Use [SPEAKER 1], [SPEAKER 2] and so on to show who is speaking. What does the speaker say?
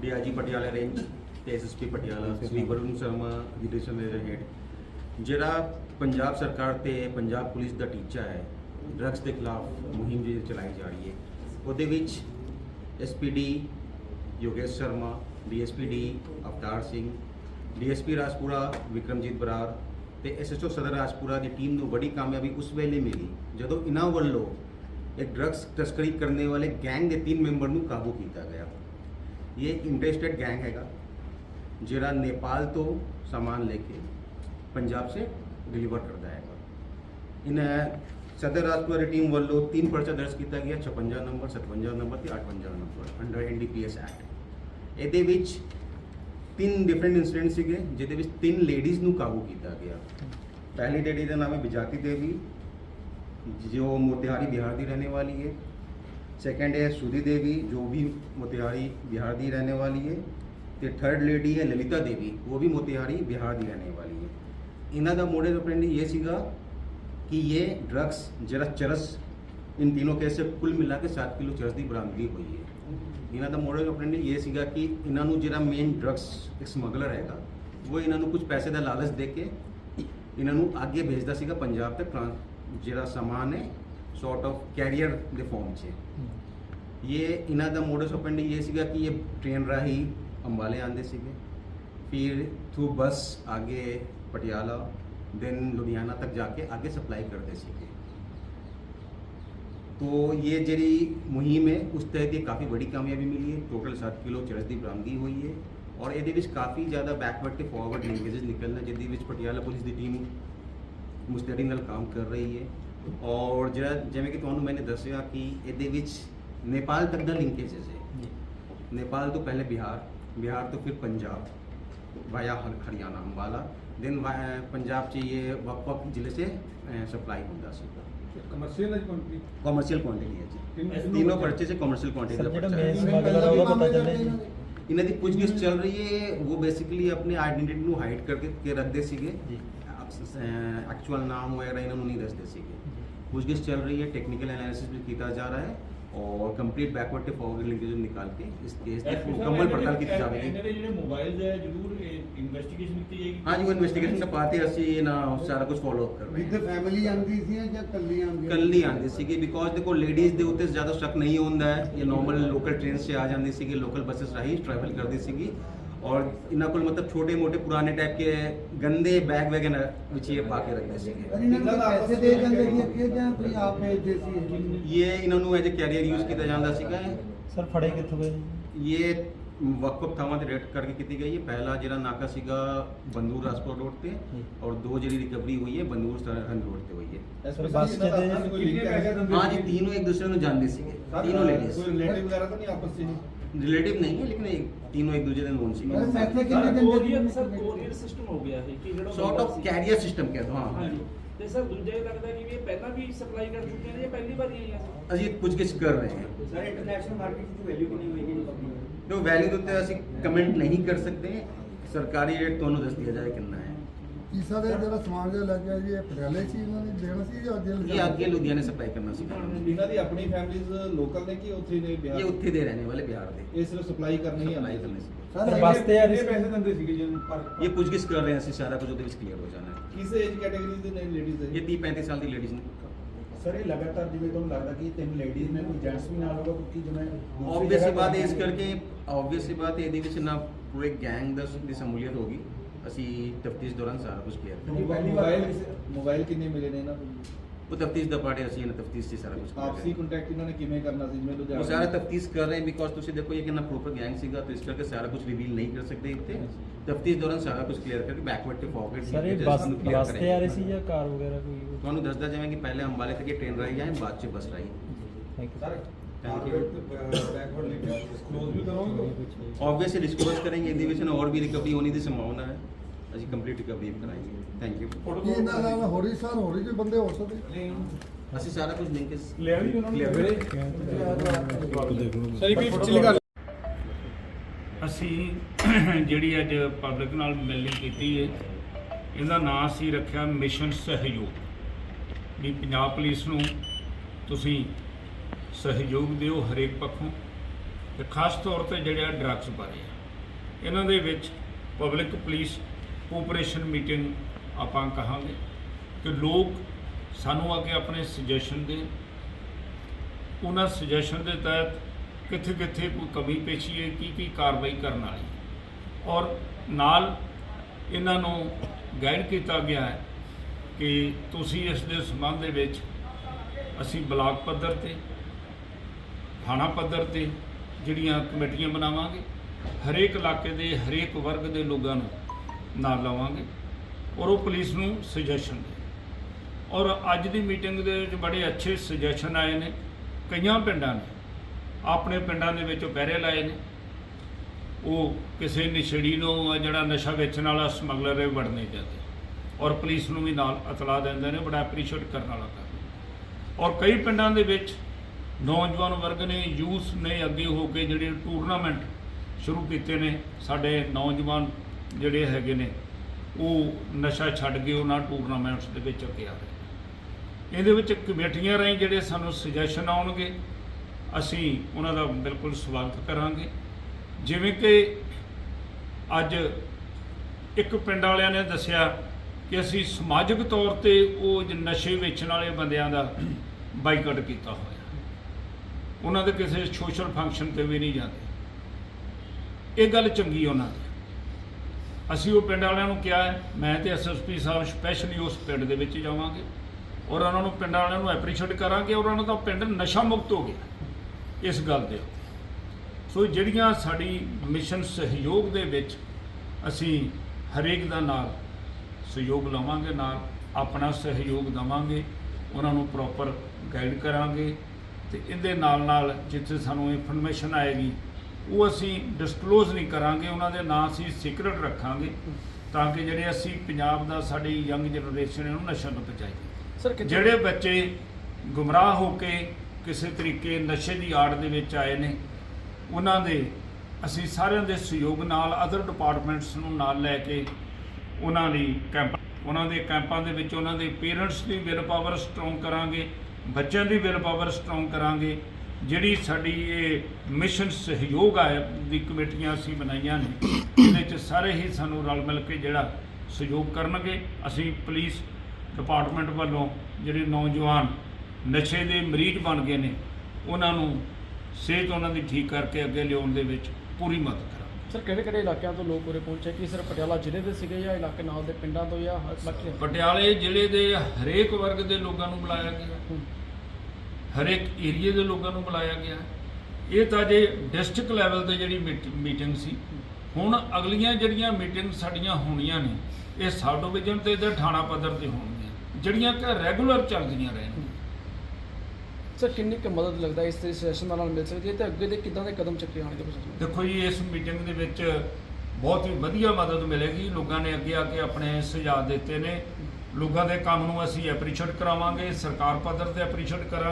[SPEAKER 1] DIG Patiala range ਤੇ SSP Patiala Shri Varun Sharma detection ਦੇ head ਜਿਹੜਾ ਪੰਜਾਬ ਸਰਕਾਰ ਤੇ ਪੰਜਾਬ ਪੁਲਿਸ ਦਾ ਟੀਚਾ ਹੈ ਡਰੱਗਸ ਦੇ ਖਿਲਾਫ ਮੁਹਿੰਮ ਜਿਹੜੀ ਚਲਾਈ ਜਾ ਰਹੀ ਹੈ ਉਹਦੇ ਵਿੱਚ SPD Yogesh Sharma DSPD Avtar Singh DSP Rajpura Vikramjit Brar ਤੇ ਐਸਐਸਓ ਸਦਰ ਰਾਜਪੁਰਾ ਦੀ ਟੀਮ ਨੂੰ ਬੜੀ ਕਾਮਯਾਬੀ ਉਸ ਵੇਲੇ ਮਿਲੀ ਜਦੋਂ ਇਹਨਾਂ ਵੱਲੋਂ ਇੱਕ ਡਰੱਗਸ ਤਸਕਰੀ ਕਰਨ ਵਾਲੇ ਗੈਂਗ ਦੇ ਤਿੰਨ ਮੈਂਬਰ ਨੂੰ ਕਾਬੂ ਕੀਤਾ ਗਿਆ। ਇਹ ਇੱਕ ਇੰਟਰਸਟਡ ਗੈਂਗ ਹੈਗਾ ਜਿਹੜਾ ਨੇਪਾਲ ਤੋਂ ਸਾਮਾਨ ਲੈ ਕੇ ਪੰਜਾਬ ਸੇ ਡਿਲੀਵਰ ਕਰਦਾ ਹੈਗਾ ਇਹਨਾਂ ਸਦਰ ਰਾਜਪੁਰੀ ਟੀਮ ਵੱਲੋਂ ਤਿੰਨ ਪਰਚਾ ਦਰਜ ਕੀਤਾ ਗਿਆ 56 ਨੰਬਰ 57 ਨੰਬਰ ਤੇ 58 ਨੰਬਰ ਅੰਡਰ ਐਨਡੀਪੀਐਸ ਐਕਟ ਇਹਦੇ ਵਿੱਚ ਤਿੰਨ ਡਿਫਰੈਂਟ ਇਨਸੀਡੈਂਟ ਸੀਗੇ ਜਿਹਦੇ ਵਿੱਚ ਤਿੰਨ ਲੇਡੀਜ਼ ਨੂੰ ਕਾਬੂ ਕੀਤਾ ਗਿਆ ਪਹਿਲੀ ਲੇਡੀ ਦਾ ਨਾਮ ਹੈ ਬਿਜਾਤੀ ਦੇਵੀ ਜੋ ਮੋਤਿਹਾਰੀ ਬਿਹਾਰ ਦੀ ਰਹਿਣੇ ਵਾਲੀ ਹੈ सेकंड है सुधी देवी जो भी मोतिहारी बिहार ਦੀ रहने वाली है ਤੇ ਥਰਡ ਲੇਡੀ ਹੈ ਲਲਿਤਾ ਦੇਵੀ ਉਹ ਵੀ ਮੋਤਿਹਾਰੀ ਬਿਹਾਰ ਦੀ ਰਹਿਣੇ ਵਾਲੀ ਹੈ ਇਹਨਾਂ ਦਾ ਮੋਡਲ ਆਪਰੈਂਡੀ ਇਹ ਸੀਗਾ ਕਿ ਇਹ ਡਰੱਗਸ ਜਿਹੜਾ ਚਰਸ इन तीनों केस से कुल मिला के 7 किलो चरस ਦੀ ਬਰਾਮਦਗੀ ਹੋਈ ਹੈ ਇਹਨਾਂ ਦਾ ਮੋਡਲ ਆਪਰੈਂਡੀ ਇਹ ਸੀਗਾ ਕਿ ਇਹਨਾਂ ਨੂੰ ਜਿਹੜਾ ਮੇਨ ਡਰੱਗਸ ਇੱਕ ਸਮਗਲਰ ਹੈਗਾ ਉਹ ਇਹਨਾਂ ਨੂੰ ਕੁਝ ਪੈਸੇ ਦਾ ਲਾਲਚ ਦੇ ਕੇ ਇਹਨਾਂ ਨੂੰ ਅੱਗੇ ਭੇਜਦਾ ਸੀਗਾ ਪੰਜਾਬ ਤੱਕ ਟ੍ਰਾਂਸ ਜਿਹੜਾ ਸਮਾਨ ਹੈ ਸੌਰਟ ਆਫ ਕੈਰੀਅਰ ਦੇ ਫਾਰਮ 'ਚ। ਇਹ ਇਹਨਾਂ ਦਾ ਮੋਡਸ ਆਪਰੈਂਡੀ ਇਹ ਸੀਗਾ ਕਿ ਇਹ ਟ੍ਰੇਨ ਰਾਹੀਂ ਅੰਬਾਲੇ ਆਂਦੇ ਸੀਗੇ। ਫਿਰ ਥੂ ਬੱਸ ਅੱਗੇ ਪਟਿਆਲਾ ਦੈਨ ਲੁਧਿਆਣਾ ਤੱਕ ਜਾ ਕੇ ਅੱਗੇ ਸਪਲਾਈ ਕਰਦੇ ਸੀਗੇ। तो ये जरी मुहिम है उस तहत ये काफ़ी बड़ी कामयाबी मिली है टोटल सत्त किलो चरस की बरामदगी हुई है और ये ਵਿੱਚ ਕਾਫੀ ਜ਼ਿਆਦਾ ਬੈਕਵਰਡ ਤੇ ਫਾਰਵਰਡ ਲਿੰਕੇजेस ਨਿਕਲਣਾ ਜਿਹਦੇ ਵਿੱਚ ਪਟਿਆਲਾ ਪੁਲਿਸ ਦੀ ਟੀਮ ਮੁਸਤੈਦੀ ਨਾਲ ਕੰਮ ਕਰ ਰਹੀ ਹੈ। ਔਰ ਜਿਹੜਾ ਜਿਵੇਂ ਕਿ ਤੁਹਾਨੂੰ ਮੈਨੇ ਦੱਸਿਆ ਕਿ ਇਹਦੇ ਵਿੱਚ ਨੇਪਾਲ ਤੱਕ ਦਾ ਲਿੰਕੇਜ ਹੈ। ਨੇਪਾਲ ਤੋਂ ਪਹਿਲੇ ਬਿਹਾਰ ਬਿਹਾਰ ਤੋਂ ਫਿਰ ਪੰਜਾਬ ਵਾਇਆ ਹਰਿਆਣਾ ਅੰਬਾਲਾ ਦੈਨ ਪੰਜਾਬ ਚ ਇਹ ਵਕਫ ਜ਼ਿਲ੍ਹੇ ਸੇ ਸਪਲਾਈ ਹੁੰਦਾ ਸੀ।
[SPEAKER 2] ਕਮਰਸ਼ੀਅਲ ਹੈ
[SPEAKER 1] ਕੁਆਂਟੀਟੀ
[SPEAKER 3] ਕਮਰਸ਼ੀਅਲ
[SPEAKER 1] ਕੁਆਂਟੀਟੀ
[SPEAKER 3] ਹੈ
[SPEAKER 1] ਜੀ।
[SPEAKER 3] ਤਿੰਨੋਂ
[SPEAKER 1] ਪਰਚੇ
[SPEAKER 3] ਸੇ ਕਮਰਸ਼ੀਅਲ ਕੁਆਂਟੀਟੀ ਦਾ ਪਰਚਾ ਹੈ।
[SPEAKER 1] ਇਹਨਾਂ ਦੀ ਪੁੱਛਗਿੱਛ ਚੱਲ ਰਹੀ ਹੈ ਉਹ ਬੇਸਿਕਲੀ ਆਪਣੇ ਆਈਡੈਂਟੀਟੀ ਨੂੰ ਹਾਈਡ ਕਰਕੇ ਰੱਖਦੇ ਸੀਗੇ। ਐਕਚੁਅਲ ਨਾਮ ਵਗੈਰਾ ਇਹਨਾਂ ਨੂੰ ਨਹੀਂ ਦੱਸਦੇ ਸੀਗੇ ਪੁੱਛਗਿੱਛ ਚੱਲ ਰਹੀ ਹੈ ਟੈਕਨੀਕਲ ਐਨਾਲਿਸਿਸ ਵੀ ਕੀਤਾ ਜਾ ਰਿਹਾ ਹੈ ਔਰ ਕੰਪਲੀਟ ਬੈਕਵਰਡ ਤੇ ਫਾਰਵਰਡ ਲਿੰਕੇਜ ਨਿਕਾਲ ਕੇ ਇਸ ਕੇਸ ਦੀ ਮੁਕੰਮਲ ਪੜਤਾਲ ਕੀਤੀ ਜਾਵੇਗੀ
[SPEAKER 4] ਇਹਨਾਂ ਦੇ ਜਿਹੜੇ ਮੋਬਾਈਲ ਹੈ ਜ਼ਰੂਰ ਇਨਵੈਸਟੀਗੇਸ਼ਨ ਕੀਤੀ ਜਾਏਗੀ
[SPEAKER 1] ਹਾਂਜੀ ਉਹ ਇਨਵੈਸਟੀਗੇਸ਼ਨ ਦਾ ਪਾਰਟ ਹੈ ਅਸੀਂ ਇਹਨਾਂ ਸਾਰਾ ਕੁਝ ਫਾਲੋ ਅਪ ਕਰ ਰਹੇ ਹਾਂ ਵਿਦ
[SPEAKER 2] ਫੈਮਿਲੀ ਆਂਦੀ ਸੀ ਜਾਂ ਕੱਲੀ ਆਂਦੀ
[SPEAKER 1] ਕੱਲੀ ਆਂਦੀ ਸੀਗੀ ਬਿਕੋਜ਼ ਦੇਖੋ ਲੇਡੀਜ਼ ਦੇ ਉੱਤੇ ਜ਼ਿਆਦਾ ਸ਼ੱਕ ਨਹੀਂ ਹੁੰਦਾ ਹੈ ਇਹ ਨਾਰਮਲ ਲੋਕਲ ਟ੍ਰੇਨ ਸੇ ਆ ਜਾਂਦੀ ਸੀਗੀ ਲੋਕਲ ਬੱਸਸ ਰਾਹੀਂ ਟਰੈਵਲ ਕਰਦੀ ਸੀਗੀ ਔਰ ਇਹਨਾਂ ਕੋਲ ਮਤਲਬ ਛੋਟੇ ਮੋਟੇ ਪੁਰਾਣੇ ਟਾਈਪ ਕੇ ਗੰਦੇ ਬੈਗ ਵੈਗਨ ਵਿੱਚ ਇਹ ਪਾ ਕੇ ਰੱਖਦੇ ਸੀਗੇ।
[SPEAKER 2] ਇਹਨਾਂ ਨੂੰ ਪੈਸੇ ਦੇ ਜਾਂਦੇ ਸੀ ਅੱਗੇ ਜਾਂ ਤੁਸੀਂ ਆਪ ਭੇਜਦੇ ਸੀ
[SPEAKER 1] ਇਹ ਇਹਨਾਂ ਨੂੰ ਐਜ ਅ ਕੈਰੀਅਰ ਯੂਜ਼ ਕੀਤਾ ਜਾਂਦਾ ਸੀਗਾ।
[SPEAKER 3] ਸਰ ਫੜੇ ਕਿੱਥੋਂ ਗਏ?
[SPEAKER 1] ਇਹ ਵਕਫ ਥਾਵਾਂ ਤੇ ਰੇਟ ਕਰਕੇ ਕੀਤੀ ਗਈ ਹੈ। ਪਹਿਲਾ ਜਿਹੜਾ ਨਾਕਾ ਸੀਗਾ ਬੰਦੂਰ ਰਾਸਪੁਰ ਰੋਡ ਤੇ ਔਰ ਦੋ ਜਿਹੜੀ ਰਿਕਵਰੀ ਹੋਈ ਹੈ ਬੰਦੂਰ ਸਰਹੰਦ ਰੋਡ ਤੇ ਹੋਈ ਹੈ।
[SPEAKER 3] ਸਰ ਬਸ
[SPEAKER 2] ਦੇ
[SPEAKER 1] ਹਾਂ? ਜੀ ਤਿੰਨੋਂ ਇੱਕ ਦੂਸਰੇ ਨੂੰ ਜਾਣਦੇ ਸੀਗੇ। ਤਿੰਨੋਂ ਲੇਡੀਜ਼
[SPEAKER 2] ਕੋਈ ਰਿਲੇਟਿਵ ਵਗੈਰਾ ਤਾਂ ਨਹੀਂ ਆਪਸ ਵਿੱਚ
[SPEAKER 1] ਰਿਲੇਟਿਵ ਨਹੀਂ ਹੈ ਲੇਕਿਨ ਇਹ तीनों एक दूसरे ਦੇ ਨੋਨ ਸੀਗੇ
[SPEAKER 2] ਮੈਡਮ, ਪੈਸੇ
[SPEAKER 4] ਸਰ
[SPEAKER 2] ਕਿੰਨੇ ਦਿਨ
[SPEAKER 4] ਕੋਰੀਅਰ
[SPEAKER 2] ਦੇ
[SPEAKER 4] ਸਰ ਕੋਰੀਅਰ ਸਿਸਟਮ ਹੋ ਗਿਆ ਹੈ ਕਿ ਜਿਹੜਾ
[SPEAKER 1] ਸੌਰਟ ਆਫ ਕੈਰੀਅਰ ਸਿਸਟਮ ਕਹਿ ਦੋ ਹਾਂ
[SPEAKER 4] ਹਾਂਜੀ ਤੇ ਸਰ ਦੂਜਾ ਇਹ ਲੱਗਦਾ ਕਿ ਵੀ ਇਹ ਪਹਿਲਾਂ ਵੀ ਸਪਲਾਈ ਕਰ ਚੁੱਕੇ ਨੇ ਜਾਂ ਪਹਿਲੀ ਵਾਰ ਹੀ ਆਈਆਂ ਸੀ
[SPEAKER 1] ਅਸੀਂ ਪੁੱਛਗਿੱਛ ਕਰ ਰਹੇ ਹਾਂ
[SPEAKER 5] ਸਰ ਇੰਟਰਨੈਸ਼ਨਲ ਮਾਰਕੀਟ ਦੀ ਵੈਲਿਊ ਕਿੰਨੀ ਹੋਏਗੀ ਜੀ ਕੰਪਨੀ ਦੀ
[SPEAKER 1] ਜੋ ਵੈਲਿਊ ਦੇ ਉੱਤੇ ਅਸੀਂ ਕਮੈਂਟ ਨਹੀਂ ਕਰ ਸਕਦੇ ਸਰਕਾਰੀ ਰੇਟ ਤੁਹਾਨੂੰ ਦੱਸ ਦਿਆ ਜਾਏ ਕਿੰਨਾ ਹੈ
[SPEAKER 6] ਈਸਾ ਦੇ ਜਿਹੜਾ ਸਮਾਨ ਜਿਹਾ ਲੱਗਿਆ ਜੀ ਇਹ ਪਟਿਆਲੇ ਚ ਹੀ ਇਹਨਾਂ ਨੇ ਦੇਣਾ ਸੀ ਜਾਂ ਅੱਗੇ
[SPEAKER 1] ਇਹ ਅੱਗੇ ਲੁਧਿਆਣੇ ਸਪਲਾਈ ਕਰਨਾ ਸੀ।
[SPEAKER 7] ਇਹਨਾਂ ਦੀ ਆਪਣੀ ਫੈਮਿਲੀਜ਼ ਲੋਕਲ ਨੇ ਕਿ ਉੱਥੇ ਨੇ ਬਿਹਾਰ
[SPEAKER 1] ਇਹ ਉੱਥੇ ਦੇ ਰਹਿਣੇ ਵਾਲੇ ਬਿਹਾਰ ਦੇ।
[SPEAKER 7] ਇਹ ਸਿਰਫ ਸਪਲਾਈ ਕਰਨੀ ਹੀ ਆਉਂਦੀ
[SPEAKER 1] ਕਰਨੇ ਸੀ।
[SPEAKER 3] ਸਰ ਬੱਸ ਤੇ ਆ
[SPEAKER 2] ਇਹ ਪੈਸੇ ਦਿੰਦੇ ਸੀਗੇ ਜੀ ਪਰ
[SPEAKER 1] ਇਹ ਪੁੱਛਗਿੱਛ ਕਰ ਰਹੇ ਹਾਂ ਅਸੀਂ ਸਾਰਾ ਕੁਝ ਉਹਦੇ ਵਿੱਚ ਕਲੀਅਰ ਹੋ ਜਾਣਾ। ਹੈ
[SPEAKER 7] ਕਿਸ ਏਜ ਕੈਟਾਗਰੀ ਦੇ ਨੇ ਲੇਡੀਜ਼
[SPEAKER 1] ਇਹ? 30 35 ਸਾਲ ਦੀ ਲੇਡੀਜ਼ ਨੇ।
[SPEAKER 5] ਸਰ ਇਹ ਲਗਾਤਾਰ ਜਿਵੇਂ ਤੁਹਾਨੂੰ ਲੱਗਦਾ ਕਿ ਤਿੰਨ ਲੇਡੀਜ਼ ਨੇ ਕੋਈ ਜੈਂਟਸ ਵੀ ਨਾਲ ਹੋਗਾ ਕਿਉਂਕਿ ਜਿਵੇਂ ਦੂਸਰੀ
[SPEAKER 1] ਆਬਵੀਅਸ
[SPEAKER 5] ਜਗ੍ਹਾ
[SPEAKER 1] ਬਾਤ ਹੈ ਇਸ ਕਰਕੇ ਆਬਵੀਅਸ ਹੀ ਬਾਤ ਹੈ ਇਹਦੇ ਵਿੱਚ ਨਾ ਪੂਰੇ ਗੈਂਗ ਦਾ ਦੀ ਸ਼ਮੂਲੀਅਤ ਹੋਗੀ ਅਸੀਂ ਤਫਤੀਸ਼ ਦੌਰਾਨ ਸਾਰਾ ਕੁਝ ਕਲੀਅਰ
[SPEAKER 5] ਵਾਰ
[SPEAKER 7] ਮੋਬਾਈਲ ਮੋਬਾਈਲ ਕਿੰਨੇ ਮਿਲੇ ਨੇ ਇਹਨਾਂ ਨੂੰ
[SPEAKER 1] ਉਹ ਤਫਤੀਸ਼ ਦਾ ਪਾਰਟ ਹੈ ਅਸੀਂ ਇਹਨਾਂ ਤਫਤੀਸ਼ 'ਚ ਸਾਰਾ ਕੁਝ clear
[SPEAKER 7] ਆਪਸੀ। ਕੰਟੈਕਟ ਇਹਨਾਂ ਨੇ ਕਿਵੇਂ ਕਰਨਾ ਸੀ? ਜਿਵੇਂ
[SPEAKER 1] ਉਹ
[SPEAKER 7] ਲੁਧਿਆਣਾ
[SPEAKER 1] ਸਾਰਾ ਤਫਤੀਸ਼ ਕਰ ਰਹੇ ਬਿਕੋਜ਼ ਤੁਸੀਂ ਦੇਖੋ ਇਹ ਕਿੰਨਾ ਪ੍ਰੋਪਰ ਗੈਂਗ ਸੀਗਾ ਤਾਂ ਇਸ ਕਰਕੇ ਸਾਰਾ ਕੁਝ ਰਿਵੀਲ ਨਹੀਂ ਕਰ ਸਕਦੇ ਇੱਥੇ। ਤਫਤੀਸ਼ ਦੌਰਾਨ ਸਾਰਾ ਕੁਝ ਕਲੀਅਰ ਕਰਕੇ ਬੈਕਵਰਡ ਤੇ ਫਾਰਵਰਡ
[SPEAKER 3] ਸਰ ਇਹ ਬੱਸ ਬੱਸ ਤੇ ਆ ਰਹੇ ਸੀ ਜਾਂ ਕਾਰ ਵਗੈਰਾ ਕੋਈ?
[SPEAKER 1] ਤੁਹਾਨੂੰ ਦੱਸਦਾ ਜਿਵੇਂ ਕਿ ਪਹਿਲੇ ਅੰਬਾਲੇ ਤੱਕ ਇਹ ਟ੍ਰੇਨ ਰਾਹੀਂ ਜਾਏ ਬਾਅਦ ਚ ਬੱਸ ਰਾਹੀਂ।
[SPEAKER 3] Thank you
[SPEAKER 2] sir
[SPEAKER 1] Thank you.
[SPEAKER 2] Backward ਵੀ ਕਰੋਗੇ
[SPEAKER 1] ਆਬਵੀਅਸਲੀ ਡਿਸਕਲੋਜ਼ ਕरेंगे ਇਹਦੇ ਵਿੱਚ ਨਾ ਹੋਰ ਵੀ ਰਿਕਵਰੀ ਹੋਣੀ ਦੀ ਸੰਭਾਵਨਾ ਹੈ ਅਸੀਂ ਕੰਪਲੀਟ ਰਿਕਵਰੀ ਕਰਾਂਗੇ ਥੈਂਕ ਯੂ
[SPEAKER 6] ਕੀ ਇਹਨਾਂ ਨਾਲ ਹੋ ਰਹੀ ਸਰ ਹੋ ਰਹੀ ਕੋਈ ਬੰਦੇ ਹੋ ਸਕਦੇ
[SPEAKER 1] ਅਸੀਂ ਸਾਰਾ ਕੁਝ ਲਿੰਕ
[SPEAKER 2] ਲਿਆ ਵੀ ਉਹਨਾਂ ਨੂੰ?
[SPEAKER 1] Clear
[SPEAKER 2] ਸਰ ਇੱਕ ਪਿਛਲੀ ਗੱਲ
[SPEAKER 8] ਅਸੀਂ ਜਿਹੜੀ ਅੱਜ ਪਬਲਿਕ ਨਾਲ ਮਿਲਣੀ ਕੀਤੀ ਹੈ ਇਹਦਾ ਨਾਂ ਅਸੀਂ ਰੱਖਿਆ ਮਿਸ਼ਨ ਸਹਿਯੋਗ। ਵੀ ਪੰਜਾਬ ਪੁਲਿਸ ਨੂੰ ਤੁਸੀਂ ਸਹਿਯੋਗ ਦਿਓ ਹਰੇਕ ਪੱਖੋਂ। ਤੇ ਖਾਸ ਤੌਰ ਤੇ ਜਿਹੜੇ ਆ ਡਰੱਗਸ ਬਾਰੇ ਇਹਨਾਂ ਦੇ ਵਿੱਚ ਪਬਲਿਕ ਪੁਲਿਸ ਕੋਆਪਰੇਸ਼ਨ ਮੀਟਿੰਗ ਆਪਾਂ ਕਹਾਂਗੇ ਕਿ ਲੋਕ ਸਾਨੂੰ ਆ ਕੇ ਆਪਣੇ ਸੁਜੈਸ਼ਨ ਦੇ ਉਹਨਾਂ ਸੁਜੈਸ਼ਨ ਦੇ ਤਹਿਤ ਕਿੱਥੇ ਕਿੱਥੇ ਕੋਈ ਕਮੀ ਪੇਸ਼ੀ ਹੈ ਕੀ ਕੀ ਕਾਰਵਾਈ ਕਰਨ ਵਾਲੀ ਔਰ ਨਾਲ ਇਹਨਾਂ ਨੂੰ ਗਾਈਡ ਕੀਤਾ ਗਿਆ ਹੈ ਕਿ ਤੁਸੀਂ ਇਸ ਦੇ ਸੰਬੰਧ ਦੇ ਵਿੱਚ ਅਸੀਂ ਬਲਾਕ ਪੱਧਰ ਤੇ, ਥਾਣਾ ਪੱਧਰ ਤੇ ਜਿਹੜੀਆਂ ਕਮੇਟੀਆਂ ਬਣਾਵਾਂਗੇ, ਹਰੇਕ ਇਲਾਕੇ ਦੇ, ਹਰੇਕ ਵਰਗ ਦੇ ਲੋਕਾਂ ਨੂੰ ਨਾਲ ਲਵਾਂਗੇ ਔਰ ਉਹ ਪੁਲਿਸ ਨੂੰ ਸੁਜੈਸ਼ਨ ਦੇ ਔਰ ਅੱਜ ਦੀ ਮੀਟਿੰਗ ਦੇ ਵਿੱਚ ਬੜੇ ਅੱਛੇ ਸੁਜੈਸ਼ਨ ਆਏ ਨੇ। ਕਈਆਂ ਪਿੰਡਾਂ ਨੇ, ਆਪਣੇ ਪਿੰਡਾਂ ਦੇ ਵਿੱਚ ਪਹਿਰੇ ਲਾਏ ਨੇ। ਉਹ ਕਿਸੇ ਨਸ਼ੇੜੀ ਨੂੰ ਜਿਹੜਾ ਨਸ਼ਾ ਵੇਚਣ ਵਾਲਾ ਸਮਗਲਰ ਹੈ ਵੜਨੇ ਨਹੀਂ ਦਿੰਦੇ। ਔਰ ਪੁਲਿਸ ਨੂੰ ਵੀ ਨਾਲ ਇਤਲਾਹ ਦਿੰਦੇ ਨੇ, ਬੜਾ ਐਪਰੀਸ਼ੀਏਟ ਕਰਨ ਵਾਲਾ ਕੰਮ ਔਰ ਕਈ ਪਿੰਡਾਂ ਦੇ ਵਿੱਚ ਨੌਜਵਾਨ ਵਰਗ ਨੇ, ਯੂਥ ਨੇ ਅੱਗੇ ਹੋ ਕੇ ਜਿਹੜੇ ਟੂਰਨਾਮੈਂਟ ਸ਼ੁਰੂ ਕੀਤੇ ਨੇ, ਸਾਡੇ ਨੌਜਵਾਨ ਜਿਹੜੇ ਹੈਗੇ ਨੇ, ਉਹ ਨਸ਼ਾ ਛੱਡ ਕੇ ਉਹਨਾਂ ਟੂਰਨਾਮੈਂਟਸ ਦੇ ਵਿੱਚ ਅੱਗੇ ਆ ਰਹੇ ਨੇ। ਇਹਦੇ ਵਿੱਚ ਕਮੇਟੀਆਂ ਰਾਹੀਂ ਜਿਹੜੇ ਸਾਨੂੰ ਸੁਜੈਸ਼ਨ ਆਉਣਗੇ, ਅਸੀਂ ਉਹਨਾਂ ਦਾ ਬਿਲਕੁਲ ਸਵਾਗਤ ਕਰਾਂਗੇ ਜਿਵੇਂ ਕਿ ਅੱਜ ਇੱਕ ਪਿੰਡ ਵਾਲਿਆਂ ਨੇ ਦੱਸਿਆ ਕਿ ਅਸੀਂ ਸਮਾਜਿਕ ਤੌਰ ਤੇ ਉਹ ਨਸ਼ੇ ਵੇਚਣ ਵਾਲੇ ਬੰਦਿਆਂ ਦਾ ਬਾਈਕਾਟ ਕੀਤਾ ਹੋਇਆ ਉਹਨਾਂ ਦੇ ਕਿਸੇ ਸੋਸ਼ਲ ਫੰਕਸ਼ਨ ਤੇ ਵੀ ਨਹੀਂ ਜਾਂਦੇ। ਇਹ ਗੱਲ ਚੰਗੀ ਉਹਨਾਂ ਦੀ। ਅਸੀਂ ਉਹ ਪਿੰਡ ਵਾਲਿਆਂ ਨੂੰ ਕਿਹਾ ਹੈ, ਮੈਂ ਤੇ ਐਸਐਸਪੀ ਸਾਹਿਬ ਸਪੈਸ਼ਲੀ ਉਸ ਪਿੰਡ ਦੇ ਵਿੱਚ ਜਾਵਾਂਗੇ ਔਰ ਉਹਨਾਂ ਨੂੰ ਪਿੰਡ ਵਾਲਿਆਂ ਨੂੰ ਐਪਰੀਸ਼ੀਏਟ ਕਰਾਂਗੇ ਔਰ ਉਹਨਾਂ ਦਾ ਪਿੰਡ ਨਸ਼ਾ ਮੁਕਤ ਹੋ ਗਿਆ ਇਸ ਗੱਲ ਦੇ ਉੱਤੇ। ਸੋ ਜਿਹੜੀਆਂ ਸਾਡੀ ਮਿਸ਼ਨ ਸਹਿਯੋਗ ਦੇ ਵਿੱਚ ਅਸੀਂ ਹਰੇਕ ਦਾ ਨਾਲ ਸਹਿਯੋਗ ਲਵਾਂਗੇ, ਨਾਲ ਆਪਣਾ ਸਹਿਯੋਗ ਦਵਾਂਗੇ, ਉਹਨਾਂ ਨੂੰ ਪ੍ਰੋਪਰ ਗਾਈਡ ਕਰਾਂਗੇ ਤੇ ਇਹਦੇ ਨਾਲ ਨਾਲ ਜਿੱਥੇ ਸਾਨੂੰ ਇਨਫੋਰਮੇਸ਼ਨ ਆਏਗੀ ਉਹ ਅਸੀਂ ਡਿਸਕਲੋਜ਼ ਨਹੀਂ ਕਰਾਂਗੇ ਉਹਨਾਂ ਦੇ ਨਾਂ ਅਸੀਂ ਸੀਕ੍ਰੇਟ ਰੱਖਾਂਗੇ ਤਾਂ ਕਿ ਜਿਹੜੇ ਅਸੀਂ ਪੰਜਾਬ ਦਾ ਸਾਡੀ ਯੰਗ ਜਨਰੇਸ਼ਨ ਇਹਨੂੰ ਨਸ਼ਾ ਤੋਂ ਬਚਾਈਏ
[SPEAKER 3] ਸਰ
[SPEAKER 8] ਜਿਹੜੇ ਬੱਚੇ ਗੁੰਮਰਾਹ ਹੋ ਕੇ ਕਿਸੇ ਤਰੀਕੇ ਨਸ਼ੇ ਦੀ ਆੜ ਦੇ ਵਿੱਚ ਆਏ ਨੇ ਉਹਨਾਂ ਦੇ ਅਸੀਂ ਸਾਰਿਆਂ ਦੇ ਸਹਿਯੋਗ ਨਾਲ ਅਦਰ ਡਿਪਾਰਟਮੈਂਟਸ ਨੂੰ ਨਾਲ ਲੈ ਕੇ ਉਹਨਾਂ ਲਈ ਕੈਂਪ ਉਹਨਾਂ ਦੇ ਕੈਂਪਾਂ ਦੇ ਵਿੱਚ ਉਹਨਾਂ ਦੇ ਪੇਰੈਂਟਸ ਦੀ ਵਿਲ ਪਾਵਰ ਸਟਰੋਂਗ ਕਰਾਂਗੇ ਬੱਚਿਆਂ ਦੀ ਵਿਲ ਪਾਵਰ ਸਟਰੋਂਗ ਕਰਾਂਗੇ। ਜਿਹੜੀ ਸਾਡੀ ਇਹ ਮਿਸ਼ਨ ਸਹਿਯੋਗ ਆ, ਦੀ ਕਮੇਟੀਆਂ ਅਸੀਂ ਬਣਾਈਆਂ ਨੇ, ਇਹਦੇ ਚ ਸਾਰੇ ਹੀ ਸਾਨੂੰ ਰਲ ਮਿਲ ਕੇ ਜਿਹੜਾ ਸਹਿਯੋਗ ਕਰਨਗੇ। ਅਸੀਂ ਪੁਲਿਸ ਡਿਪਾਰਟਮੈਂਟ ਵੱਲੋਂ ਜਿਹੜੇ ਨੌਜਵਾਨ ਨਸ਼ੇ ਦੇ ਮਰੀਜ਼ ਬਣ ਗਏ ਨੇ, ਉਹਨਾਂ ਨੂੰ ਸਿਹਤ ਉਹਨਾਂ ਦੀ ਠੀਕ ਕਰਕੇ ਅੱਗੇ ਲਿਆਉਣ ਦੇ ਵਿੱਚ ਪੂਰੀ ਮਦਦ ਕਰਾਂਗੇ।
[SPEAKER 3] ਸਰ ਕਿਹੜੇ ਕਿਹੜੇ ਇਲਾਕਿਆਂ ਤੋਂ ਲੋਕ ਉਰੇ ਪਹੁੰਚੇ? ਕੀ ਸਿਰ ਪਟਿਆਲਾ ਜ਼ਿਲ੍ਹੇ ਦੇ ਸੀਗੇ ਜਾਂ ਇਲਾਕੇ ਨਾਲ ਦੇ ਪਿੰਡਾਂ ਤੋਂ ਜਾਂ ਹਰ ਬਾਕੀ
[SPEAKER 8] ਪਟਿਆਲੇ ਜ਼ਿਲ੍ਹੇ ਦੇ ਹਰੇਕ ਵਰਗ ਦੇ ਲੋਕਾਂ ਨੂੰ ਬੁਲਾਇਆ ਗਿਆ। ਹਰੇਕ ਏਰੀਏ ਦੇ ਲੋਕਾਂ ਨੂੰ ਬੁਲਾਇਆ ਗਿਆ। ਇਹ ਤਾਂ ਜੇ ਡਿਸਟ੍ਰਿਕਟ ਲੈਵਲ ਤੇ ਜਿਹੜੀ ਮੀਟਿੰਗ ਸੀ ਹੁਣ ਅਗਲੀਆਂ ਜਿਹੜੀਆਂ ਮੀਟਿੰਗ ਸਾਡੀਆਂ ਹੋਣੀਆਂ ਨੇ ਇਹ ਸਬ ਡਿਵੀਜ਼ਨ ਤੇ ਤੇ ਥਾਣਾ ਪੱਧਰ ਤੇ ਹੋਣਗੀਆਂ ਜਿਹੜੀਆਂ ਕਿ ਰੈਗੂਲਰ ਚੱਲਦੀਆਂ ਰਹਿਣਗੀਆਂ।
[SPEAKER 3] ਸਰ ਕਿੰਨੀ ਕੁ ਮਦਦ ਲੱਗਦਾ ਇਸ ਤੇ ਸੈਸ਼ਨ ਨਾਲ ਮਿਲ ਸਕਦੀ ਹੈ ਤੇ ਅੱਗੇ ਦੇ ਕਿੱਦਾਂ ਦੇ ਕਦਮ ਚੱਕੇ ਜਾਣਗੇ ਪ੍ਰਸ਼ਾਸਨ
[SPEAKER 8] ਦੇਖੋ ਜੀ ਇਸ ਮੀਟਿੰਗ ਦੇ ਵਿੱਚ ਬਹੁਤ ਹੀ ਵਧੀਆ ਮਦਦ ਮਿਲੇਗੀ। ਲੋਕਾਂ ਨੇ ਅੱਗੇ ਆ ਕੇ ਆਪਣੇ ਸੁਝਾਅ ਦਿੱਤੇ ਨੇ। ਲੋਕਾਂ ਦੇ ਕੰਮ ਨੂੰ ਅਸੀਂ ਐਪਰੀਸ਼ੀਏਟ ਕਰਾਵਾਂਗੇ। ਸਰਕਾਰ ਪੱਧਰ ਤੇ ਐਪਰੀਸ਼ੀਏਟ ਕਰਾਂਗੇ।